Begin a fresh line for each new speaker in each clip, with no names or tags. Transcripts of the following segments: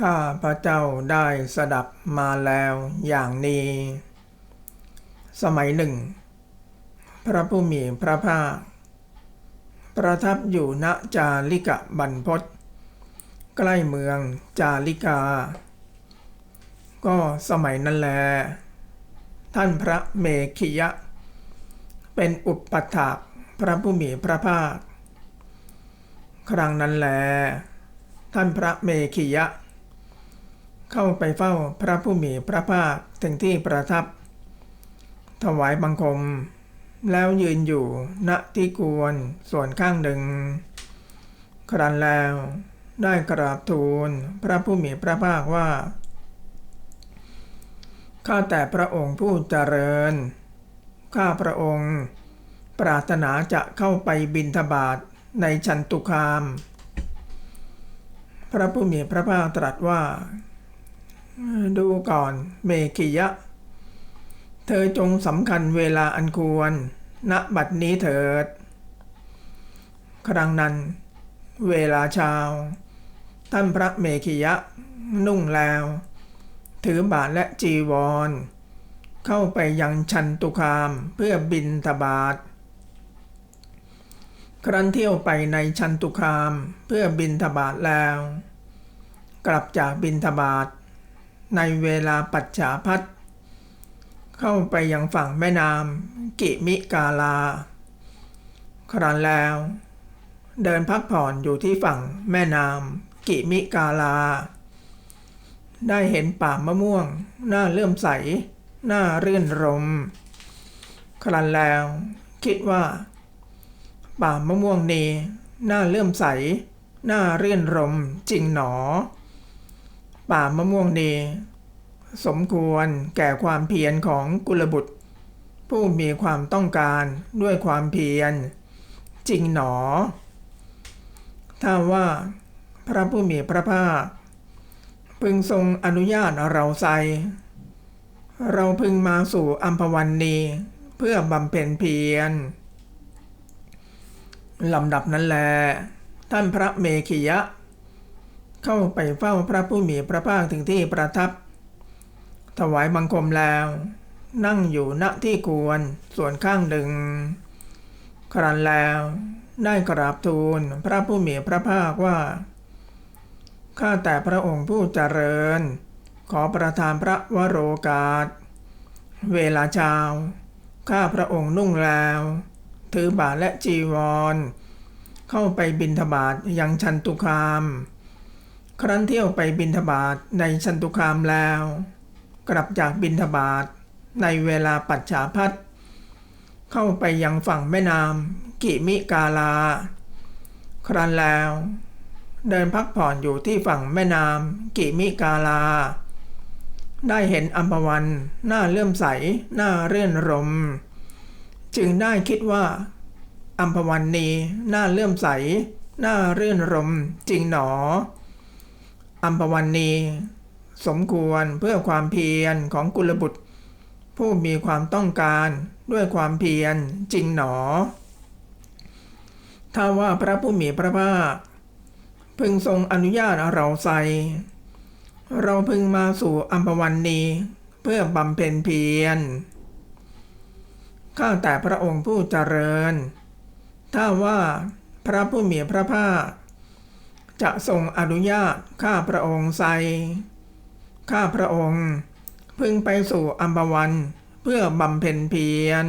ข้าพระเจ้าได้สดับมาแล้วอย่างนี้ สมัยหนึ่ง พระผู้มีพระภาค ประทับอยู่ณจาริกะบรรพตใกล้เมืองจาริกา ก็สมัยนั้นแล ท่านพระเมขิยะ เป็นอุปถากพระผู้มีพระภาค ครั้งนั้นแล ท่านพระเมขิยะ เข้าไปเฝ้าพระผู้มีพระภาคถึงที่ประทับ ถวายบังคม แล้วยืนอยู่ณที่กวนส่วนข้างหนึ่ง ครั้นแล้วได้กราบทูลพระผู้มีพระภาคว่า ข้าแต่พระองค์ผู้เจริญ ข้าพระองค์ ปรารถนาจะเข้าไปบินทบาทในชันตุคาม พระผู้มีพระภาคตรัสว่า ดูก่อนเมขิยะ เธอจงสำคัญเวลาอันควร ณบัดนี้เถิด ครั้งนั้น เวลาเช้าท่านพระเมขิยะ นุ่งแล้ว ถือบาทและจีวร เข้าไปยังชันตุคามเพื่อบินทบาท ครั้นเที่ยวไปในชันตุคามเพื่อบินทบาทแล้ว กลับจากบินทบาท ในเวลาปัจฉาพัทเข้าไปยังฝั่งแม่น้ำกิมิกาลา ครั้นแล้ว เดินพักผ่อนอยู่ที่ฝั่งแม่น้ำกิมิกาลา ได้เห็นป่ามะม่วง หน้าเลื่อมใส หน้ารื่นรม ครั้นแล้ว คิดว่า ป่ามะม่วงนี้ หน้าเลื่อมใส หน้ารื่นรมจริงหนอ ป่ามะม่วงนี้สมควรแก่ความเพียรของกุลบุตร ผู้มีความต้องการด้วยความเพียร จริงหนอ ถ้าว่าพระผู้มีพระภาคพึงทรงอนุญาตเราใสเราพึงมาสู่อัมพวันนีเพื่อบำเพ็ญเพียรลำดับนั้นแล ท่านพระเมขิยะ เข้าไปเฝ้าพระผู้มีพระภาคถึงที่ประทับ ถวายบังคมแล้ว นั่งอยู่ณที่ควรส่วนข้างหนึ่ง ครั้นแล้วได้กราบทูลพระผู้มีพระภาคว่า ข้าแต่พระองค์ผู้เจริญ ขอประทานพระวโรกาส เวลาเช้า ข้าพระองค์นุ่งแล้ว ถือบาทและจีวร เข้าไปบินทบาทยังชันตุคาม ครั้นเที่ยวไปบินทบาทในชันตุคามแล้ว กลับจากบินทบาทในเวลาปัจฉาพัทเข้าไปยังฝั่งแม่น้ำกิมิกาลา ครั้นแล้ว เดินพักผ่อนอยู่ที่ฝั่งแม่น้ำกิมิกาลา ได้เห็นอัมพวันหน้าเลื่อมใสหน้าเรื่นรม จึงได้คิดว่าอัมพวันนีหน้าเลื่อมใสหน้าเรื่นรมจริงหนอ อัมพวันนี สมควรเพื่อความเพียรของกุลบุตร ผู้มีความต้องการด้วยความเพียรจริงหนอ ถ้าว่าพระผู้มีพระภาคพึงทรงอนุญาตเราใส เราพึงมาสู่อัมพวันนีเพื่อบำเพ็ญเพียร ข้าแต่พระองค์ผู้เจริญ ถ้าว่าพระผู้มีพระภาค จะทรงอนุญาตข้าพระองค์ใสข้าพระองค์ พึงไปสู่อัมพวันเพื่อบำเพ็ญเพียร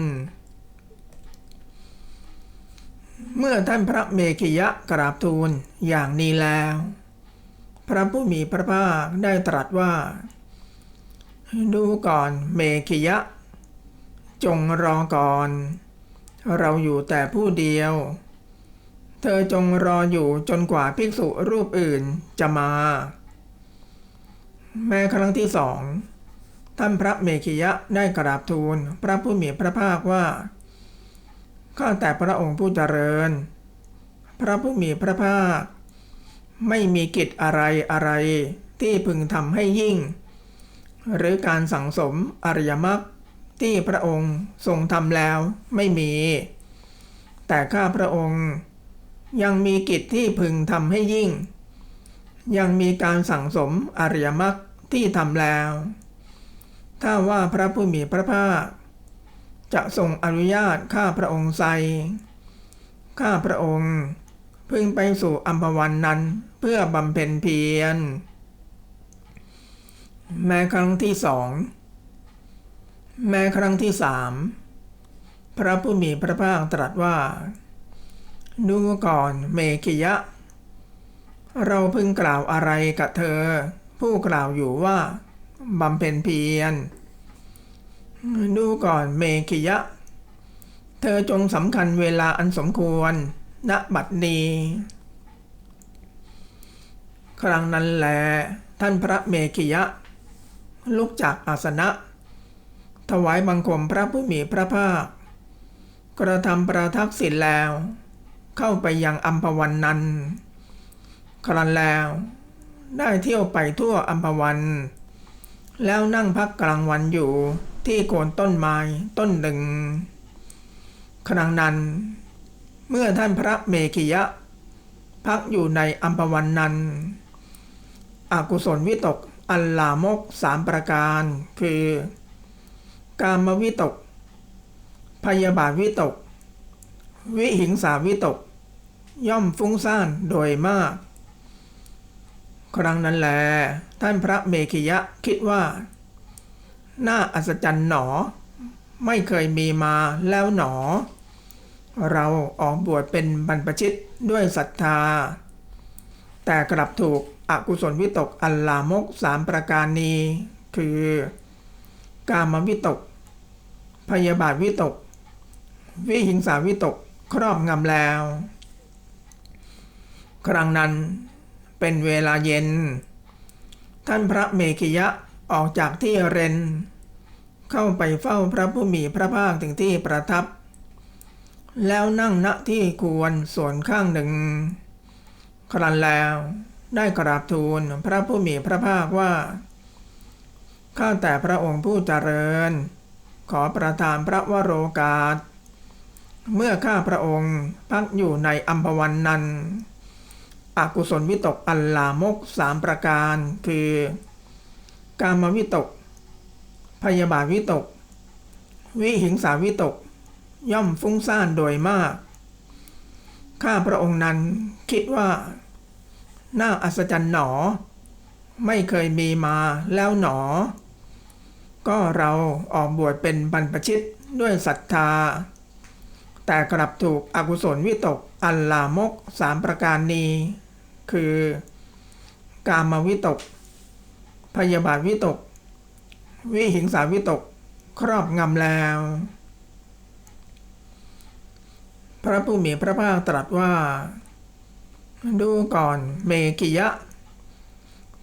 เมื่อท่านพระเมขิยะกราบทูลอย่างนี้แล้ว พระผู้มีพระภาคได้ตรัสว่า ดูก่อนเมขิยะ จงรอก่อน เราอยู่แต่ผู้เดียว เธอจงรออยู่จนกว่าภิกษุรูปอื่นจะมา แม้ครั้งที่สองท่านพระเมขิยะได้กราบทูลพระผู้มีพระภาคว่า ข้าแต่พระองค์ผู้เจริญ พระผู้มีพระภาค ไม่มีกิจอะไรอะไรที่พึงทำให้ยิ่ง หรือการสั่งสมอริยมรรคที่พระองค์ทรงทำแล้วไม่มี แต่ข้าพระองค์ ยังมีกิจที่พึงทำให้ยิ่ง ยังมีการสั่งสมอริยมรรคที่ทำแล้ว ถ้าว่าพระผู้มีพระภาค จะทรงอนุญาตข้าพระองค์ใส่ข้าพระองค์ พึงไปสู่อัมพวันนั้นเพื่อบำเพ็ญเพียร แม้ครั้งที่สอง แม้ครั้งที่สาม พระผู้มีพระภาคตรัสว่า ดูก่อนเมขิยะ เราพึงกล่าวอะไรกับเธอ ผู้กล่าวอยู่ว่าบำเพ็ญเพียร ดูก่อนเมขิยะ เธอจงสำคัญเวลาอันสมควร ณบัดนี้ ครั้งนั้นแล ท่านพระเมขิยะ ลุกจากอาสนะ ถวายบังคมพระผู้มีพระภาค กระทำประทักษิณแล้ว เข้าไปยังอัมพวันนันครันแล้ว ได้เที่ยวไปทั่วอัมพวัน แล้วนั่งพักกลางวันอยู่ที่โคนต้นไม้ต้นหนึ่งครั้งนั้น เมื่อท่านพระเมขิยะ พักอยู่ในอัมพวันนั้นอกุศลวิตกอัลลามกสามประการ คือ กามวิตก พยาบาทวิตก วิหิงสาวิตก ย่อมฟุ้งซ่านโดยมาก ครั้งนั้นแล ท่านพระเมขิยะคิดว่า น่าอัศจรรย์หนอ ไม่เคยมีมาแล้วหนอ เราออกบวชเป็นบรรพชิตด้วยศรัทธา แต่กลับถูกอกุศลวิตกอัลลามกสามประการนี้ คือ กามวิตก พยาบาทวิตก วิหิงสาวิตก ครอบงำแล้ว ครั้งนั้นเป็นเวลาเย็น ท่านพระเมขิยะออกจากที่เรน เข้าไปเฝ้าพระผู้มีพระภาคถึงที่ประทับ แล้วนั่งณที่ควรส่วนข้างหนึ่ง ครั้นแล้วได้กราบทูลพระผู้มีพระภาคว่า ข้าแต่พระองค์ผู้เจริญ ขอประทานพระวโรกาส เมื่อข้าพระองค์พักอยู่ในอัมพวันนั้นอกุศลวิตกอัลลามกสามประการ คือ กามวิตก พยาบาทวิตก วิหิงสาวิตก ย่อมฟุ้งซ่านโดยมาก ข้าพระองค์นั้นคิดว่า น่าอัศจรรย์หนอ ไม่เคยมีมาแล้วหนอ ก็เราออกบวชเป็นบรรพชิตด้วยศรัทธา แต่กลับถูกอกุศลวิตกอัลลามกสามประการนี้ คือ กามวิตก พยาบาทวิตก วิหิงสาวิตก ครอบงำแล้ว พระผู้มีพระภาคตรัสว่า ดูก่อนเมกิยะ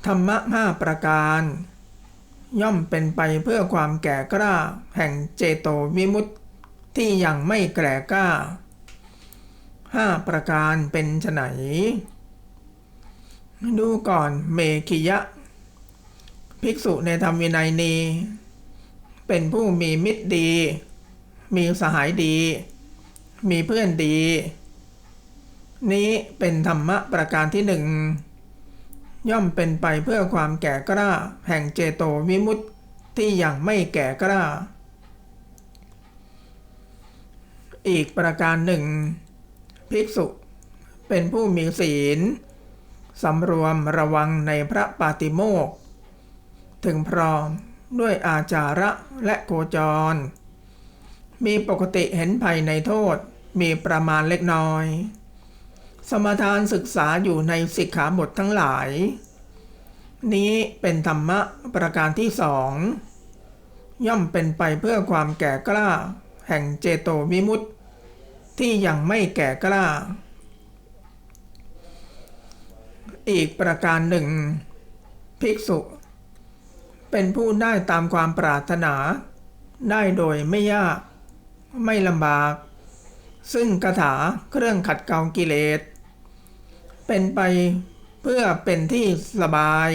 ธรรมะห้าประการ ย่อมเป็นไปเพื่อความแก่กล้าแห่งเจโตวิมุตติ ที่ยังไม่แก่กล้าห้าประการเป็นไฉนดูก่อนเมขิยะ ภิกษุในธรรมวินัยนี้ เป็นผู้มีมิตรดี มีสหายดี มีเพื่อนดี นี้เป็นธรรมะประการที่หนึ่ง ย่อมเป็นไปเพื่อความแก่กล้า แห่งเจโตวิมุตติที่ยังไม่แก่กล้า อีกประการหนึ่ง ภิกษุเป็นผู้มีศีลสำรวมระวังในพระปาติโมกถึงพร้อมด้วยอาจาระและโกจร มีปกติเห็นภัยในโทษมีประมาณเล็กน้อย สมทานศึกษาอยู่ในสิกขาบททั้งหลาย นี้เป็นธรรมะประการที่สอง ย่อมเป็นไปเพื่อความแก่กล้า แห่งเจโตวิมุตติ ที่ยังไม่แก่กล้า อีกประการหนึ่ง ภิกษุ เป็นผู้ได้ตามความปรารถนา ได้โดยไม่ยาก ไม่ลำบาก ซึ่งคาถาเครื่องขัดเกลากิเลส เป็นไปเพื่อเป็นที่สบาย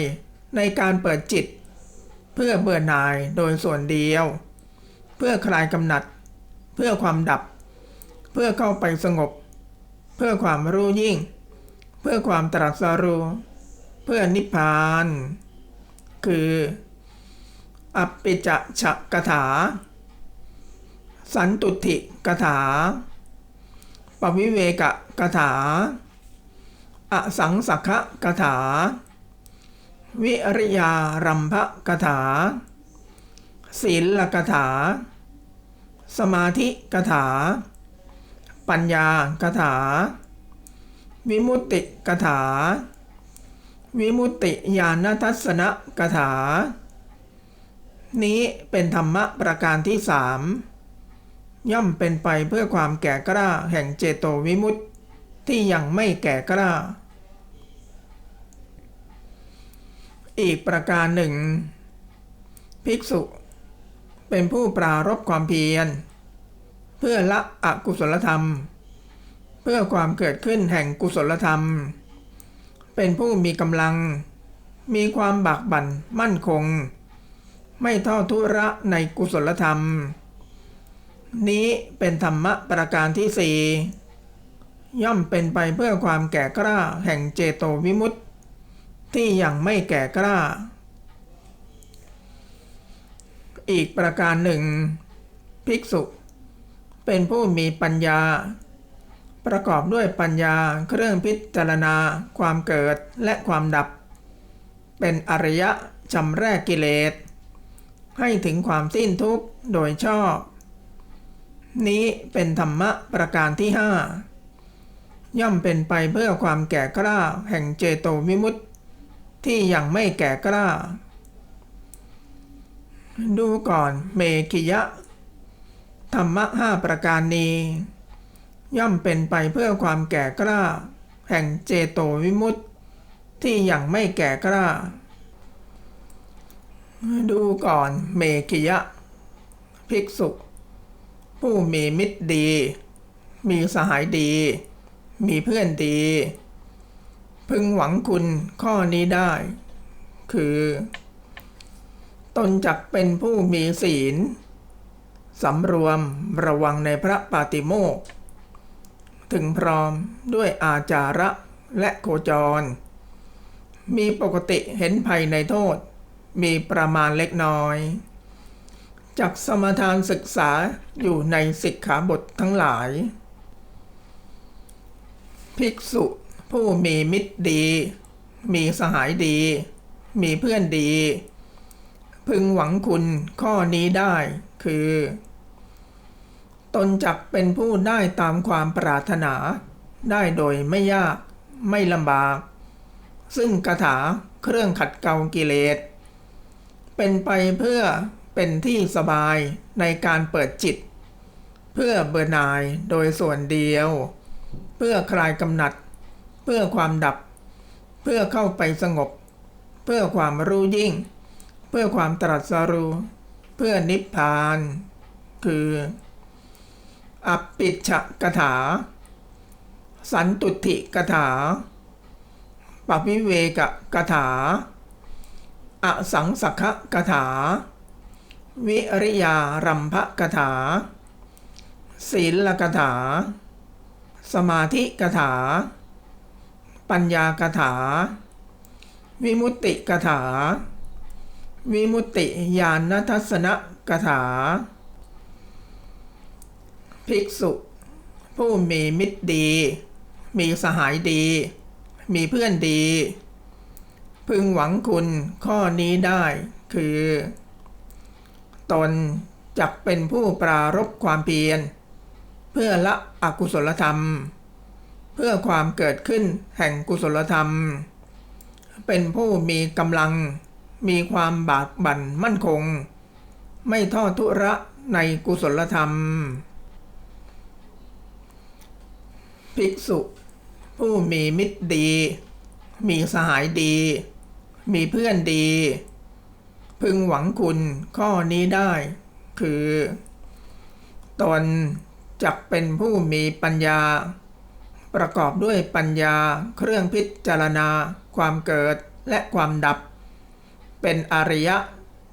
ในการเปิดจิต เพื่อเบื่อหน่ายโดยส่วนเดียว เพื่อคลายกำหนัด เพื่อความดับ เพื่อเข้าไปสงบ เพื่อความรู้ยิ่ง เพื่อความตรัสรู้ เพื่อนิพพาน คืออปปิจะฉะกถา สันตุถิกถา ปวิเวกกถา อสังสักขะกถา วิริยารัมภกถา ศีลกถา สมาธิกถา ปัญญากถา วิมุตติกถา วิมุตติญาณทัศนกถา นี้เป็นธรรมะประการที่สามย่อมเป็นไปเพื่อความแก่กล้าแห่งเจโตวิมุตติที่ยังไม่แก่กล้า อีกประการหนึ่ง ภิกษุ เป็นผู้ปรารบความเพียร เพื่อละอกุศลธรรม เพื่อความเกิดขึ้นแห่งกุศลธรรม เป็นผู้มีกำลัง มีความบากบั่นมั่นคง ไม่ทอดทุระในกุศลธรรม นี้เป็นธรรมะประการที่สี่ย่อมเป็นไปเพื่อความแก่กล้าแห่งเจโตวิมุตติที่ยังไม่แก่กล้า อีกประการหนึ่ง ภิกษุ เป็นผู้มีปัญญา ประกอบด้วยปัญญาเครื่องพิจารณา ความเกิดและความดับ เป็นอริยะจำแรกกิเลส ให้ถึงความสิ้นทุกข์โดยชอบ นี้เป็นธรรมะประการที่ห้าย่อมเป็นไปเพื่อความแก่กล้าแห่งเจโตวิมุตติที่ยังไม่แก่กล้า ดูก่อนเมขิยะ ธรรมะห้าประการนี้ ย่อมเป็นไปเพื่อความแก่กล้า แห่งเจโตวิมุตติ ที่ยังไม่แก่กล้า ดูก่อนเมขิยะ ภิกษุ ผู้มีมิตรดี มีสหายดี มีเพื่อนดี พึงหวังคุณข้อนี้ได้ คือ ตนจักเป็นผู้มีศีลสำรวมระวังในพระปาติโมกถึงพร้อมด้วยอาจาระและโคจร มีปกติเห็นภัยในโทษ มีประมาณเล็กน้อยจักสมทานศึกษาอยู่ในสิกขาบททั้งหลาย ภิกษุผู้มีมิตรดี มีสหายดี มีเพื่อนดี พึงหวังคุณข้อนี้ได้คือ ตนจักเป็นผู้ได้ตามความปรารถนา ได้โดยไม่ยากไม่ลำบาก ซึ่งคาถาเครื่องขัดเกลากิเลส เป็นไปเพื่อเป็นที่สบายในการเปิดจิต เพื่อเบื่อหน่ายโดยส่วนเดียว เพื่อคลายกำหนัด เพื่อความดับ เพื่อเข้าไปสงบ เพื่อความรู้ยิ่ง เพื่อความตรัสรู้เพื่อนิพพาน คือ อปิชกถา สันตุถิกถาปวิเวกกถา อสังสักกถา วิริยารัมภกถา ศีลกถา สมาธิกถา ปัญญากถา วิมุตติกถา วิมุตติญาณทัศนกถา ภิกษุ ผู้มีมิตรดี มีสหายดี มีเพื่อนดี พึงหวังคุณข้อนี้ได้คือ ตนจักเป็นผู้ปรารบความเพียร เพื่อละอกุศลธรรม เพื่อความเกิดขึ้นแห่งกุศลธรรม เป็นผู้มีกำลัง มีความบากบั่นมั่นคง ไม่ทอดทุระในกุศลธรรม ภิกษุ ผู้มีมิตรดี มีสหายดี มีเพื่อนดี พึงหวังคุณข้อนี้ได้ คือ ตนจักเป็นผู้มีปัญญา ประกอบด้วยปัญญาเครื่องพิจารณา ความเกิดและความดับ เป็นอริยะ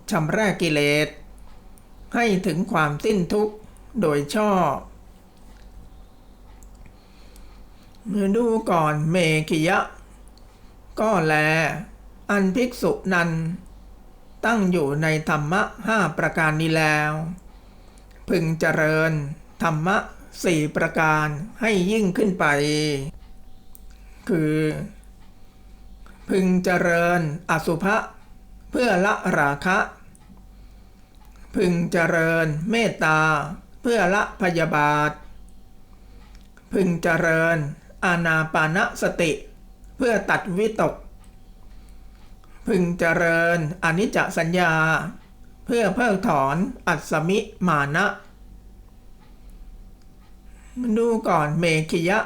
ชำแรกกิเลส ให้ถึงความสิ้นทุกข์โดยชอบ ดูก่อนเมขิยะ ก็แล อันภิกษุนั้น ตั้งอยู่ในธรรมะห้าประการนี้แล้ว พึงเจริญธรรมะสี่ประการให้ยิ่งขึ้นไป คือ พึงเจริญอสุภะ พื่อละราคะ พึงเจริญเมตตา เพื่อละพยาบาท พึงเจริญ อานาปานสติ เพื่อตัดวิตก พึงเจริญอนิจจสัญญา เพื่อเพิกถอนอัศมิมานะดูก่อนเมขิยะ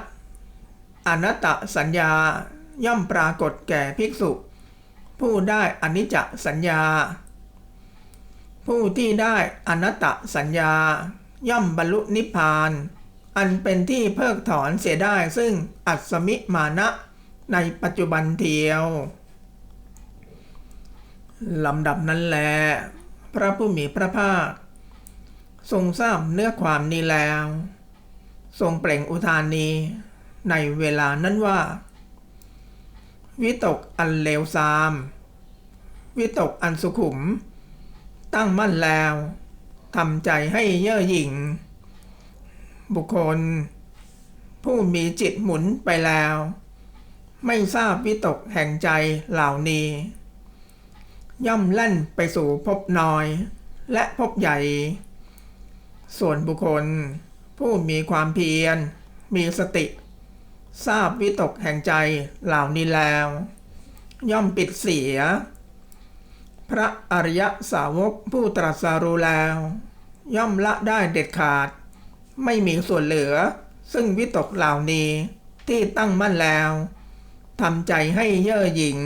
อนัตตสัญญาย่อมปรากฏแก่ภิกษุ ผู้ได้อนิจจสัญญา ผู้ที่ได้อนัตตสัญญา ย่อมบรรลุนิพพาน อันเป็นที่เพิกถอนเสียได้ซึ่งอัศมิมานะในปัจจุบันเทียวลำดับนั้นแล พระผู้มีพระภาค ทรงทราบเนื้อความนี้แล้ว ทรงเปล่งอุทานนี้ในเวลานั้นว่า วิตกอันเลวทราม วิตกอันสุขุม ตั้งมั่นแล้วทำใจให้เย่อหยิ่ง บุคคล ผู้มีจิตหมุนไปแล้ว ไม่ทราบวิตกแห่งใจเหล่านี้ ย่อมแล่นไปสู่ภพน้อย และภพใหญ่ ส่วนบุคคล ผู้มีความเพียร มีสติ ทราบวิตกแห่งใจเหล่านี้แล้ว ย่อมปิดเสีย พระอริยสาวกผู้ตรัสรู้แล้ว ย่อมละได้เด็ดขาด ไม่มีส่วนเหลือ ซึ่งวิตกเหล่านี้ที่ตั้งมั่นแล้วทำใจให้เย่อหยิ่ง